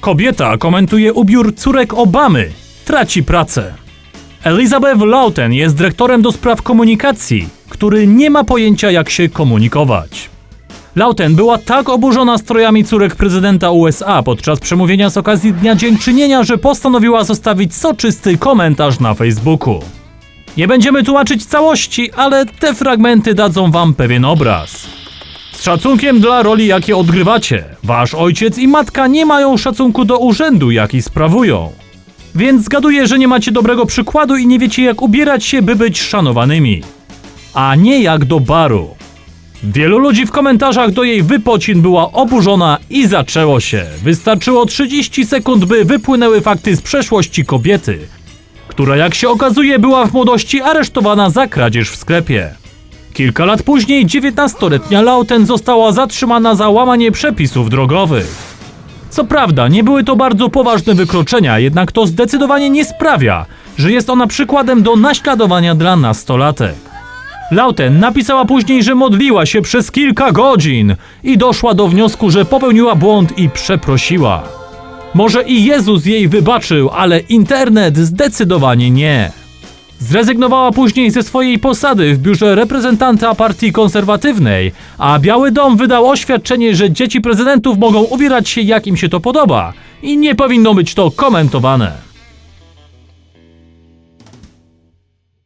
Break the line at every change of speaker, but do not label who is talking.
Kobieta komentuje ubiór córek Obamy. Traci pracę. Elizabeth Lauten jest dyrektorem do spraw komunikacji, który nie ma pojęcia jak się komunikować. Lauten była tak oburzona strojami córek prezydenta USA podczas przemówienia z okazji Dnia Dziękczynienia, że postanowiła zostawić soczysty komentarz na Facebooku. Nie będziemy tłumaczyć całości, ale te fragmenty dadzą wam pewien obraz. Z szacunkiem dla roli, jakie odgrywacie, wasz ojciec i matka nie mają szacunku do urzędu, jaki sprawują. Więc zgaduję, że nie macie dobrego przykładu i nie wiecie, jak ubierać się, by być szanowanymi. A nie jak do baru. Wielu ludzi w komentarzach do jej wypocin była oburzona i zaczęło się. Wystarczyło 30 sekund, by wypłynęły fakty z przeszłości kobiety, która jak się okazuje była w młodości aresztowana za kradzież w sklepie. Kilka lat później 19-letnia Lauten została zatrzymana za łamanie przepisów drogowych. Co prawda, nie były to bardzo poważne wykroczenia, jednak to zdecydowanie nie sprawia, że jest ona przykładem do naśladowania dla nastolatek. Lauten napisała później, że modliła się przez kilka godzin i doszła do wniosku, że popełniła błąd i przeprosiła. Może i Jezus jej wybaczył, ale internet zdecydowanie nie. Zrezygnowała później ze swojej posady w biurze reprezentanta partii konserwatywnej, a Biały Dom wydał oświadczenie, że dzieci prezydentów mogą ubierać się jak im się to podoba i nie powinno być to komentowane.